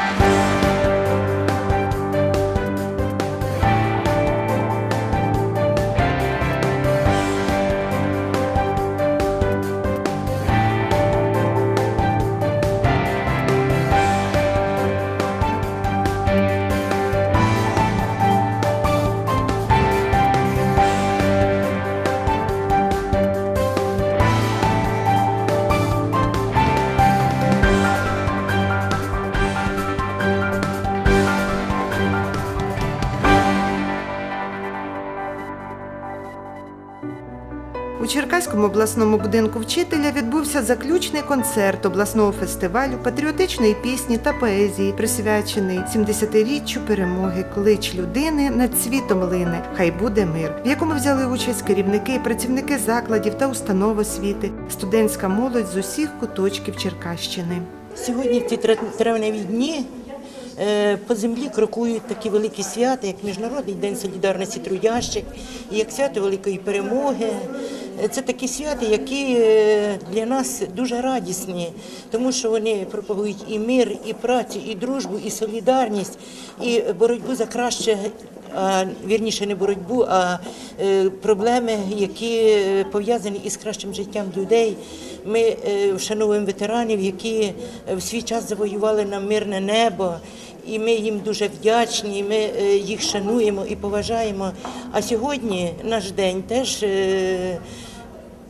У Черкаському обласному будинку вчителя відбувся заключний концерт обласного фестивалю патріотичної пісні та поезії, присвячений 70-річчю перемоги Клич людини над світом лине. Хай буде мир, в якому взяли участь керівники, працівники закладів та установ освіти, студентська молодь з усіх куточків Черкащини. Сьогодні в ці травневі дні е, по землі крокують такі великі свята, як Міжнародний день солідарності трудящих, як свято Великої перемоги. Це такі свята, які е, для нас дуже радісні, тому що вони пропагують і мир, і працю, і дружбу, і солідарність, і боротьбу за краще а, вірніше не боротьбу, а е, проблеми, які е, пов'язані із кращим життям людей. Ми е, вшановуємо ветеранів, які е, в свій час завоювали нам мирне небо. І ми їм дуже вдячні, ми е, їх шануємо і поважаємо. А сьогодні наш день теж е,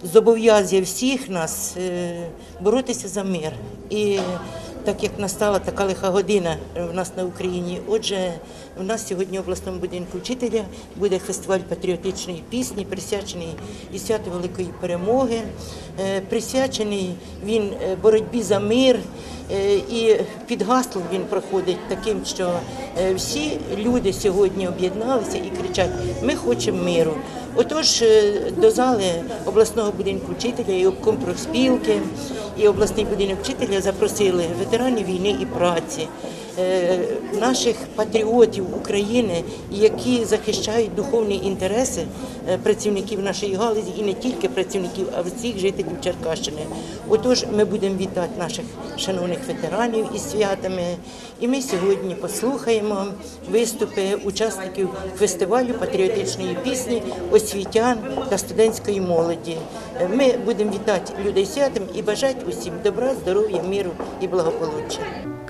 зобов'язує всіх нас е, боротися за мир. І так як настала така лиха година в нас на Україні, отже, в нас сьогодні в обласному будинку вчителя буде фестиваль патріотичної пісні, присвячений і святу Великої перемоги, е, присвячений він е, боротьбі за мир. І під гаслом він проходить таким, що всі люди сьогодні об'єдналися і кричать: Ми хочемо миру. Отож, е, до зали обласного будинку вчителя і компроспілки, і обласний будинок вчителя запросили ветеранів війни і праці, наших патріотів України, які захищають духовні інтереси е, працівників нашої галузі і не тільки працівників, а всіх жителів Черкащини. Отож, ми будемо вітати наших шановних ветеранів із святами. І ми сьогодні послухаємо виступи учасників фестивалю патріотичної пісні, освітян та студентської молоді. Е, Ми будемо вітати людей святом і бажати усім добра, здоров'я, миру і благополуччя.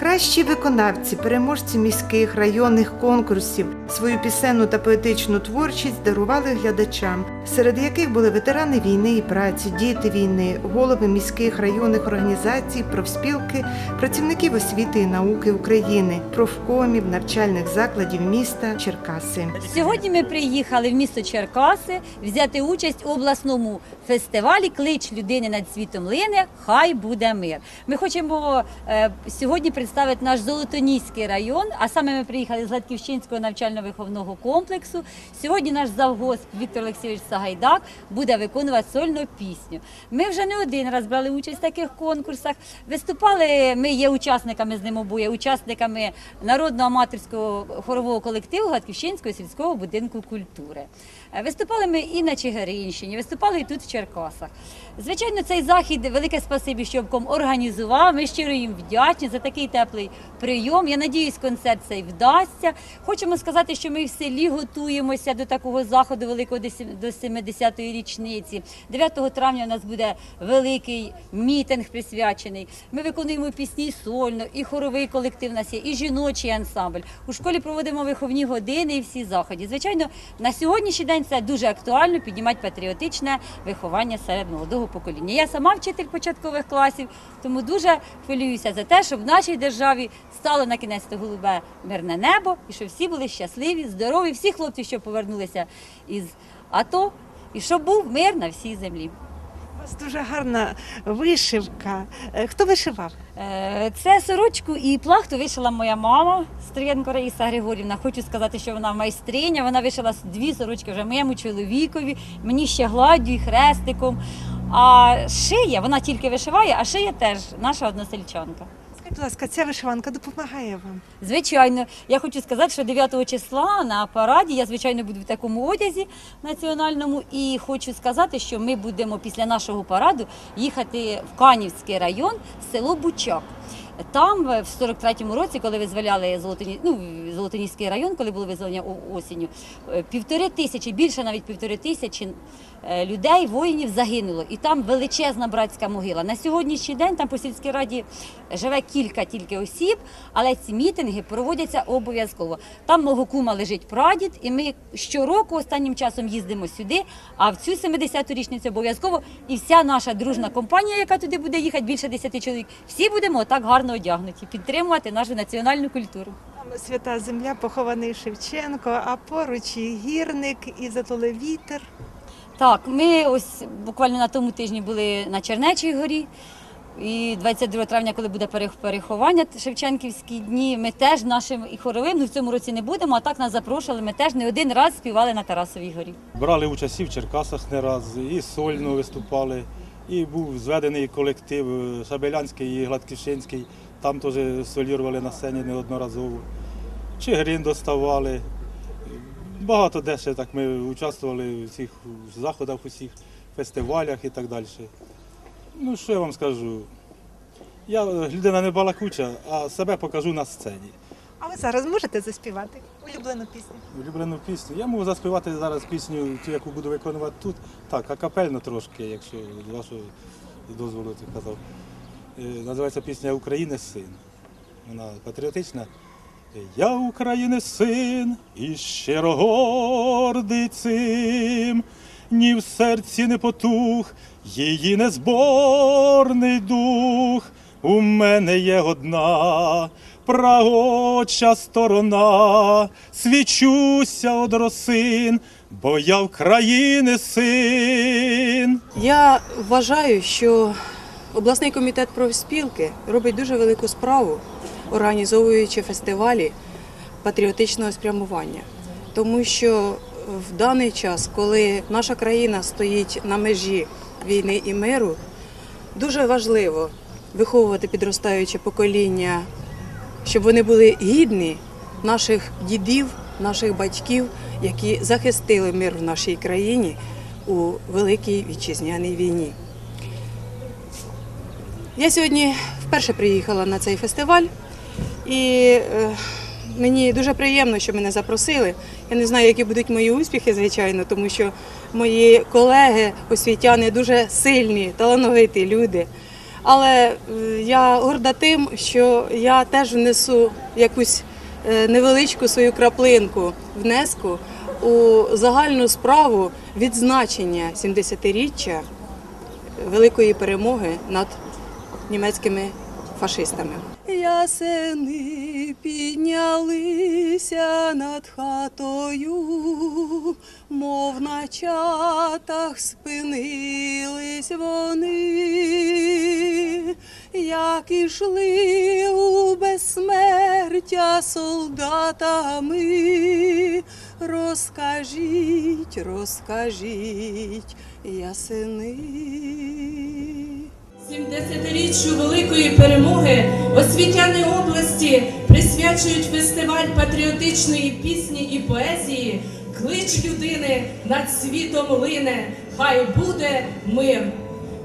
Кращі виконавці, переможці міських районних конкурсів свою пісенну та поетичну творчість дарували глядачам, серед яких були ветерани війни і праці, діти війни, голови міських районних організацій, профспілки, працівників освіти і науки України, профкомів, навчальних закладів міста Черкаси. Сьогодні ми приїхали в місто Черкаси взяти участь у обласному фестивалі Клич людини над світом лине. Хай буде мир. Ми хочемо е, сьогодні представити наш Золотоніський район. А саме ми приїхали з Латківщинського навчально-виховного комплексу. Сьогодні наш завгосп Віктор Олексійович Сагайдак буде виконувати сольну пісню. Ми вже не один раз брали участь в таких конкурсах. Виступали. Ми є учасниками з ним обоє, учасниками народного аматорського хорового колективу Гатківщинського сільського будинку культури. Е, Виступали ми і на Чигиринщині, виступали і тут в Черкасах. Звичайно, цей захід велике спасибі, що обком організував. Ми щиро їм вдячні за такий теплий прийом. Я надіюсь, концерт цей вдасться. Хочемо сказати, що ми в селі готуємося до такого заходу великого до 70-ї річниці. 9 травня у нас буде великий мітинг присвячений. Ми виконуємо пісні сольно, і хоровий колектив у нас є, і жіночий ансамбль. У школі проводимо виховні години і всі заходи. Звичайно, на сьогоднішній день це дуже актуально піднімати патріотичне виховання серед молодого покоління. Я сама вчитель початкових класів, тому дуже хвилююся за те, щоб в нашій державі стало на кінець голубе мирне небо, і щоб всі були щасливі, здорові, всі хлопці, що повернулися із АТО, і щоб був мир на всій землі. Вас дуже гарна вишивка. Е, Хто вишивав? Е, Це сорочку і плахту вишила моя мама Стрієнко Раїса Григорівна. Хочу сказати, що вона майстриня. Вона вишила дві сорочки вже моєму чоловікові, мені ще гладдю і хрестиком. А шия, вона тільки вишиває, а шия теж наша односельчанка. Скажіть, будь ласка, ця вишиванка допомагає вам. Звичайно, я хочу сказати, що 9 числа на параді я звичайно буду в такому одязі національному, і хочу сказати, що ми будемо після нашого параду їхати в Канівський район, село Бучак. Там, в 43-му році, коли визволяли Золотоні, ну, Золотоніський район, коли було визволення осінню, е, півтори тисячі, більше навіть півтори тисячі е, людей, воїнів загинуло. І там величезна братська могила. На сьогоднішній день там по сільській раді живе кілька тільки осіб, але ці мітинги проводяться обов'язково. Там мого кума лежить прадід, і ми щороку останнім часом їздимо сюди. А в цю 70-ту річницю обов'язково і вся наша дружна компанія, яка туди буде їхати, більше 10 чоловік, всі будемо так гарно одягнуті, підтримувати нашу національну культуру. Там свята земля, похований Шевченко, а поруч і гірник, і затуле вітер. Так, ми ось буквально на тому тижні були на Чернечій горі. І 22 травня, коли буде перех- переховання Шевченківські дні, ми теж нашим і хоровим, ну в цьому році не будемо, а так нас запрошували. Ми теж не один раз співали на Тарасовій горі. Брали участь і в Черкасах не раз, і сольно виступали, і був зведений колектив е, Шабелянський і Гладківщинський. Там теж солірували на сцені неодноразово. Чигирин доставали. Багато де ще так ми участвували в цих заходах, усіх фестивалях і так далі. Ну, що я вам скажу? Я е, людина не балакуча, а себе покажу на сцені. А ви зараз можете заспівати улюблену пісню? Улюблену пісню. Я можу заспівати зараз пісню, ту, яку буду виконувати тут. Так, акапельно трошки, якщо з вашого дозволу ти казав. Е, Називається пісня України син. Вона патріотична. Я України син і щиро гордий цим, ні в серці не потух, її незборний дух. У мене є одна правоча сторона, свічуся од росин, бо я України син. Я вважаю, що обласний комітет профспілки робить дуже велику справу, організовуючи фестивалі патріотичного спрямування. Тому що в даний час, коли наша країна стоїть на межі війни і миру, дуже важливо виховувати підростаюче покоління, щоб вони були гідні наших дідів, наших батьків, які захистили мир в нашій країні у Великій Вітчизняній війні. Я сьогодні вперше приїхала на цей фестиваль, і е, мені дуже приємно, що мене запросили. Я не знаю, які будуть мої успіхи, звичайно, тому що мої колеги, освітяни, дуже сильні, талановиті люди. Але е, я горда тим, що я теж внесу якусь е, невеличку свою краплинку внеску у загальну справу відзначення 70-річчя великої перемоги над німецькими фашистами. Ясени піднялися над хатою, мов на чатах спинились вони, як ішли у безсмертя солдатами. Розкажіть, розкажіть, ясени. 70-річчю великої перемоги освітяни області присвячують фестиваль патріотичної пісні і поезії Клич людини над світом лине, хай буде мир.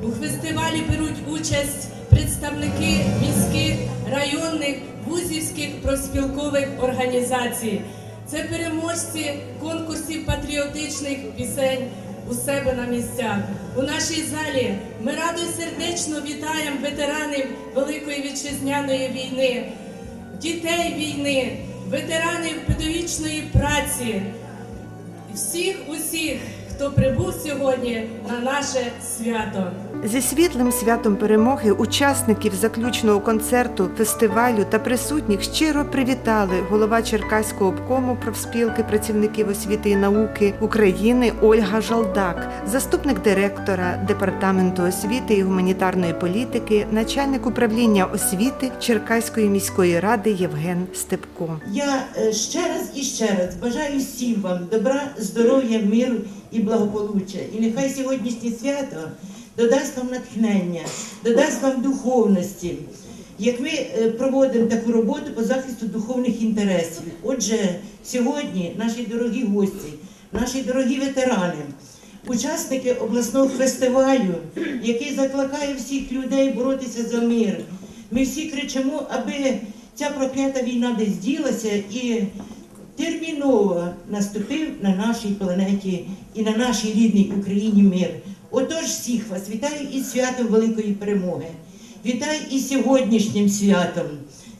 У фестивалі беруть участь представники міських, районних, вузівських проспілкових організацій. Це переможці конкурсів патріотичних пісень у себе на місцях. У нашій залі ми радо і сердечно вітаємо ветеранів Великої вітчизняної війни, дітей війни, ветеранів педагогічної праці, всіх усіх, хто прибув сьогодні на наше свято. Зі світлим святом перемоги учасників заключного концерту фестивалю та присутніх щиро привітали голова Черкаського обкому профспілки працівників освіти і науки України Ольга Жалдак, заступник директора департаменту освіти і гуманітарної політики, начальник управління освіти Черкаської міської ради Євген Степко. Я е, ще раз і ще раз бажаю всім вам добра, здоров'я, миру і благополуччя. І нехай сьогоднішнє свято додасть вам натхнення, додасть вам духовності. Як ми е, проводимо таку роботу по захисту духовних інтересів. Отже, сьогодні наші дорогі гості, наші дорогі ветерани, учасники обласного фестивалю, який закликає всіх людей боротися за мир. Ми всі кричимо, аби ця проклята війна десь ділася і терміново наступив на нашій планеті і на нашій рідній Україні мир. Отож всіх вас вітаю із святом великої перемоги. Вітаю із сьогоднішнім святом.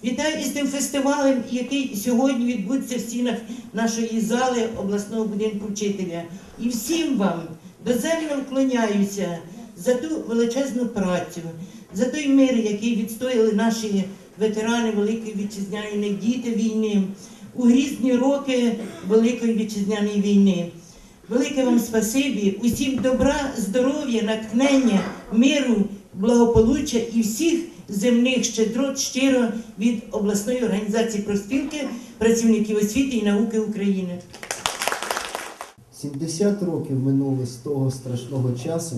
Вітаю із тим фестивалем, який сьогодні відбудеться в стінах нашої зали обласного будинку вчителя. І всім вам доземно вклоняюся за ту величезну працю, за той мир, який відстояли наші ветерани Великої вітчизняної діти війни у грізні роки Великої вітчизняної війни. Велике вам спасибі, усім добра, здоров'я, натхнення, миру, благополуччя і всіх земних щедрот щиро від обласної організації профспілки працівників освіти і науки України. 70 років минули з того страшного часу,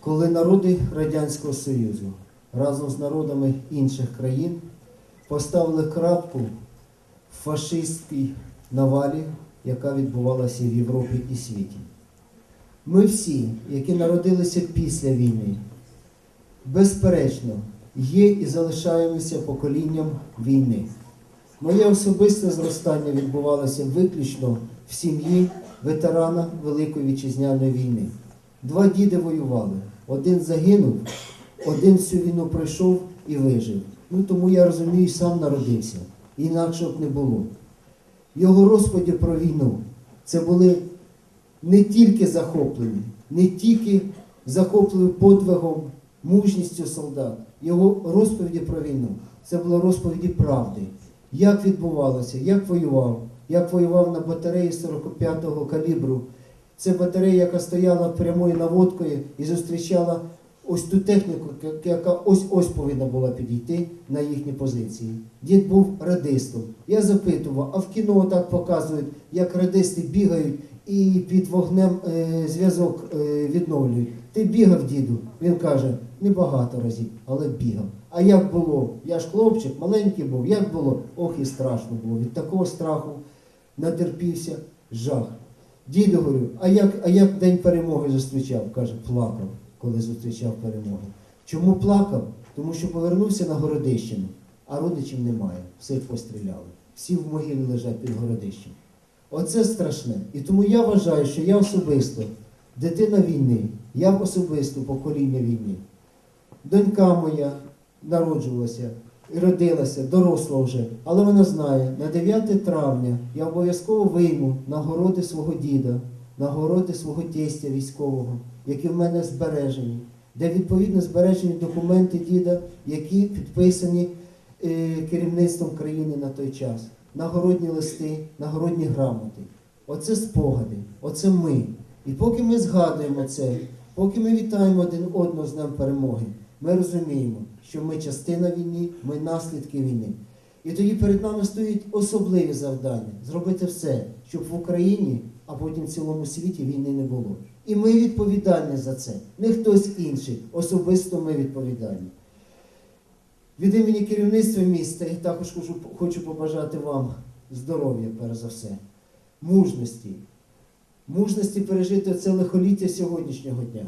коли народи Радянського Союзу разом з народами інших країн поставили крапку фашистській навалі, яка відбувалася в Європі і світі. Ми всі, які народилися після війни, безперечно, є і залишаємося поколінням війни. Моє особисте зростання відбувалося виключно в сім'ї ветерана Великої вітчизняної війни. Два діди воювали. Один загинув, один всю війну пройшов і вижив. Ну тому я розумію, сам народився. Інакше б не було. Його розповіді про війну це були не тільки захоплені, не тільки захоплені подвигом, мужністю солдат. Його розповіді про війну це були розповіді правди. Як відбувалося, як воював, як воював на батареї 45-го калібру. Це батарея, яка стояла прямою наводкою і зустрічала ось ту техніку, яка ось ось повинна була підійти на їхні позиції. Дід був радистом. Я запитував, а в кіно так показують, як радисти бігають і під вогнем е, зв'язок е, відновлюють. Ти бігав, діду? Він каже, не багато разів, але бігав. А як було? Я ж хлопчик, маленький був, як було? Ох, і страшно було. Від такого страху натерпівся жах. Діду говорю, а як, а як День перемоги зустрічав? Каже, плакав, коли зустрічав перемогу. Чому плакав? Тому що повернувся на Городищину, а родичів немає, всіх постріляли. Всі в могилі лежать під Городищем. Оце страшне. І тому я вважаю, що я особисто дитина війни, я особисто покоління війни. Донька моя народжувалася і родилася, доросла вже, але вона знає, на 9 травня я обов'язково вийму нагороди свого діда, нагороди свого тестя військового, які в мене збережені, де відповідно збережені документи діда, які підписані е, керівництвом країни на той час. Нагородні листи, нагородні грамоти. Оце спогади, оце ми. І поки ми згадуємо це, поки ми вітаємо один одного з Днем перемоги, ми розуміємо, що ми частина війни, ми наслідки війни. І тоді перед нами стоять особливі завдання зробити все, щоб в Україні, а потім в цілому світі війни не було. І ми відповідальні за це, не хтось інший, особисто ми відповідальні. Від імені керівництва міста я також хочу, хочу побажати вам здоров'я, перш за все, мужності, мужності пережити це лихоліття сьогоднішнього дня,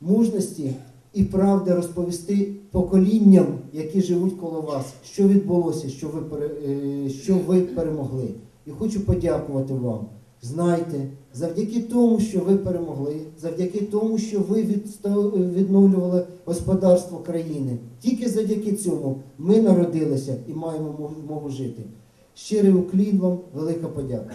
мужності і правди розповісти поколінням, які живуть коло вас, що відбулося, що ви, е, що ви перемогли. І хочу подякувати вам. Знайте, завдяки тому, що ви перемогли, завдяки тому, що ви відновлювали господарство країни, тільки завдяки цьому ми народилися і маємо мов- мову жити. Щирий уклін вам, велика подяка.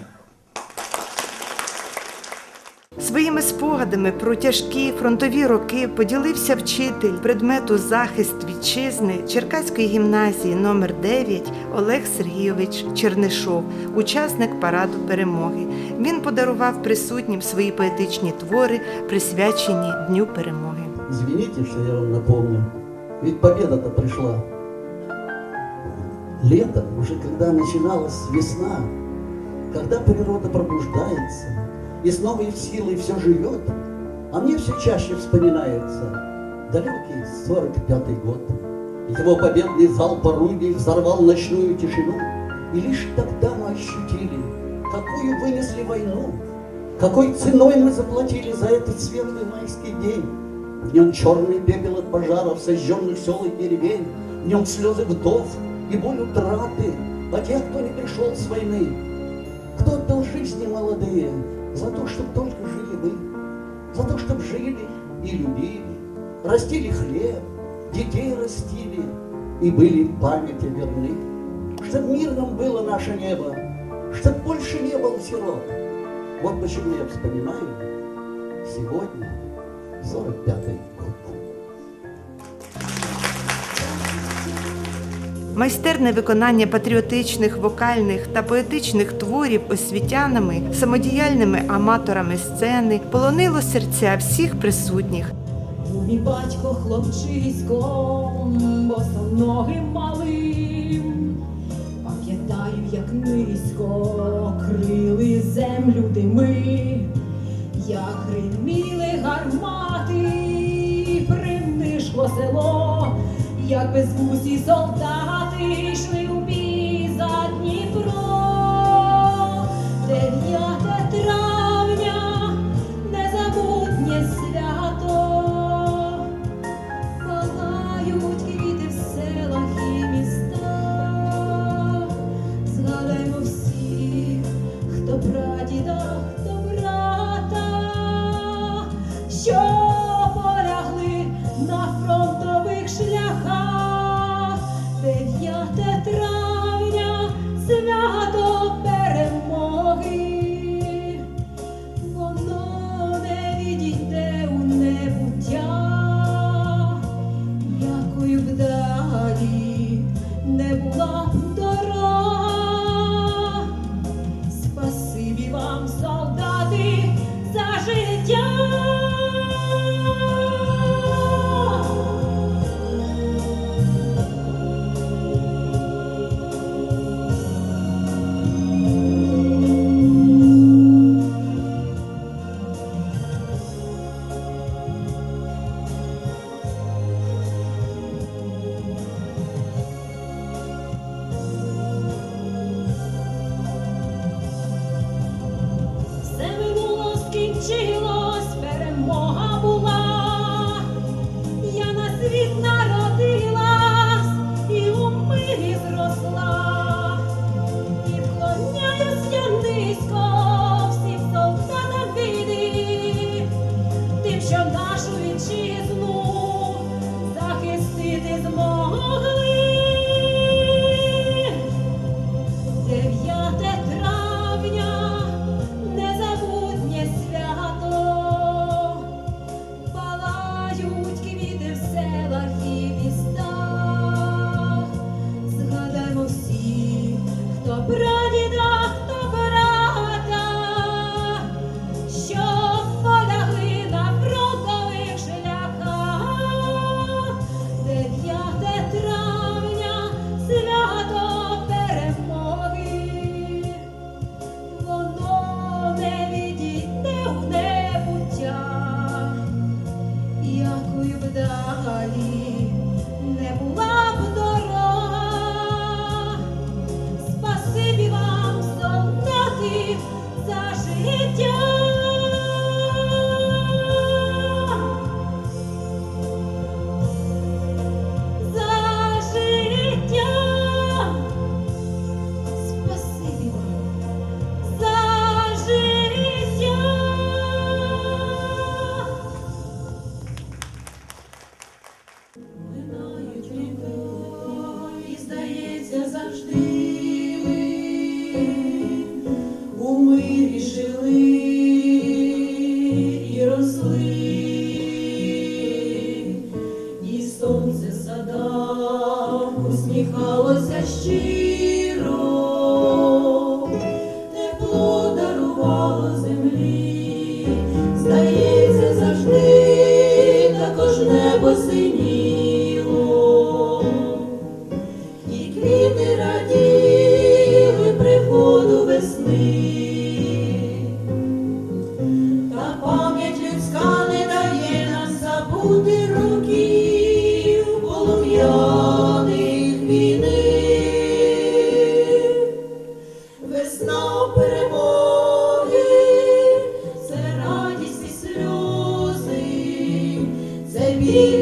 Своїми спогадами про тяжкі фронтові роки поділився вчитель предмету захист вітчизни Черкаської гімназії номер 9 Олег Сергійович Чернишов, учасник параду перемоги. Він подарував присутнім свої поетичні твори, присвячені Дню перемоги. Извините, что я вам напомню. Ведь победа-то пришла. Лето, уже когда начиналась весна, когда природа пробуждается, и с новой силой все живет, а мне все чаще вспоминается далекий 45-й год. Его победный залп орудий взорвал ночную тишину, и лишь тогда мы ощутили, какую вынесли войну, какой ценой мы заплатили за этот светлый майский день. В нем черный пепел от пожаров, сожженных сел и деревень, в нем слезы вдов и боль утраты, о тех, кто не пришел с войны, кто отдал жизни молодые за то, чтобы только жили вы, за то, чтобы жили и любили, растили хлеб, детей растили и были памяти верны, чтоб мирным было наше небо, чтоб больше не было сирот. Вот почему я вспоминаю сегодня 45-й год. Майстерне виконання патріотичних, вокальних та поетичних творів освітянами, самодіяльними аматорами сцени полонило серця всіх присутніх. Мій батько хлопчиськом, босоногим малим. Крили ми, як гриміли гармати, принишкло село, як безвусі солдати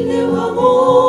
teu amor.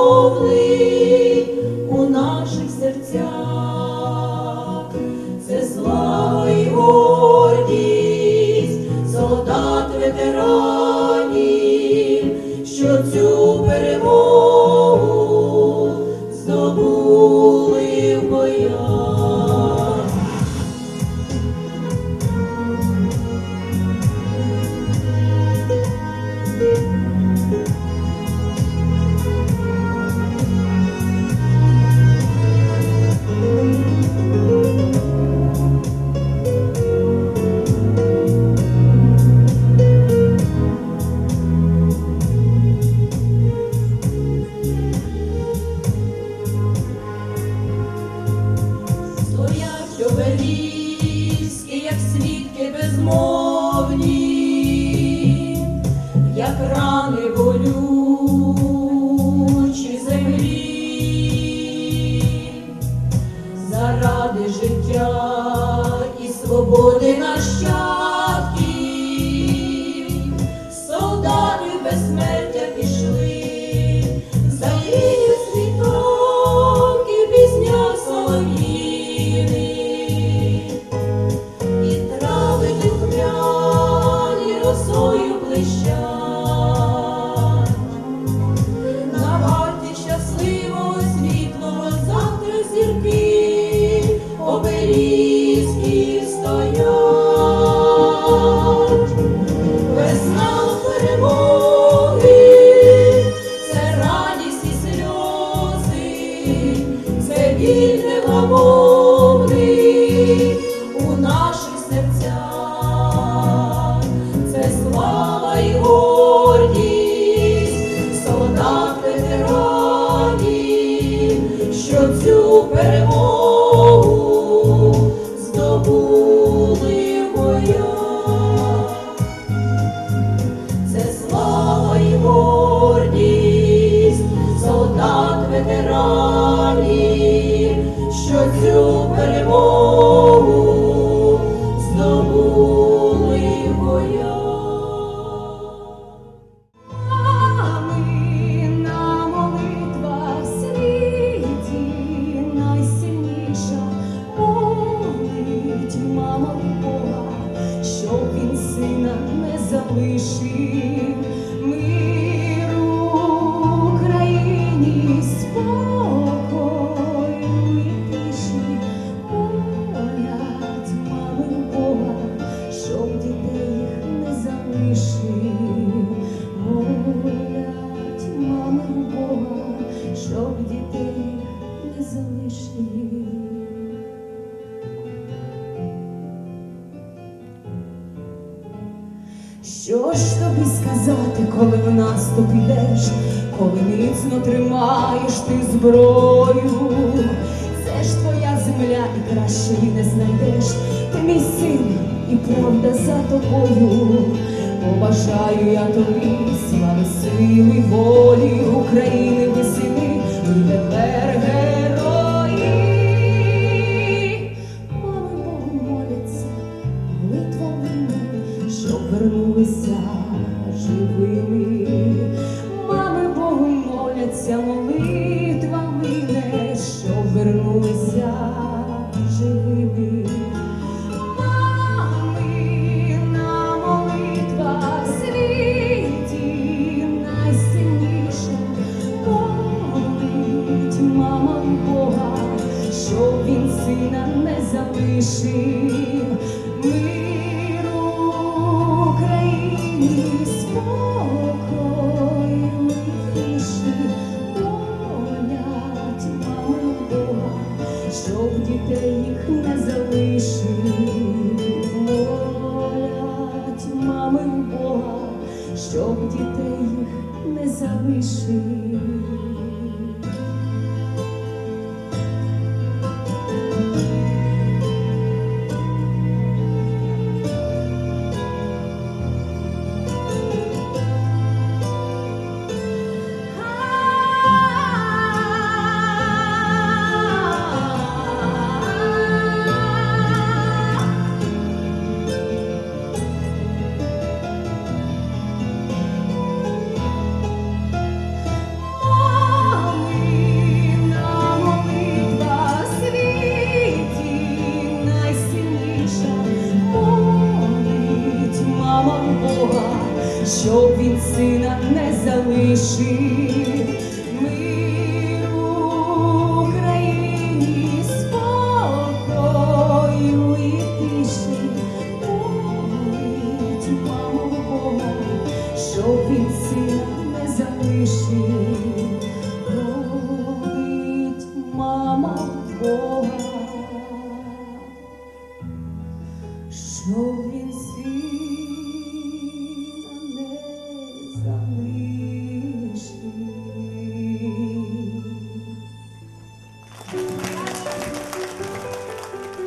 You. ім'я і кращої не знайдеш, ти мій син і правда за тобою. Побажаю я тобі, слави сили, волі України висить.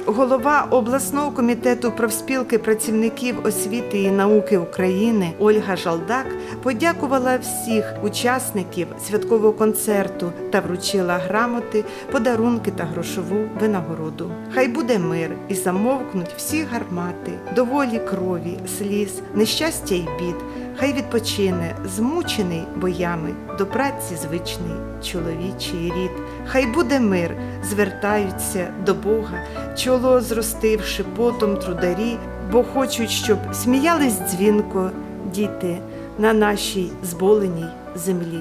Голова обласного комітету профспілки працівників освіти і науки України Ольга Жалдак подякувала всіх учасників святкового концерту та вручила грамоти, подарунки та грошову винагороду. Хай буде мир і замовкнуть всі гармати, доволі крові, сліз, нещастя й бід. Хай відпочине, змучений боями, до праці звичний чоловічий рід. Хай буде мир, звертаються до Бога, чоло зростивши потом трударі, бо хочуть, щоб сміялись дзвінко діти на нашій зболеній землі.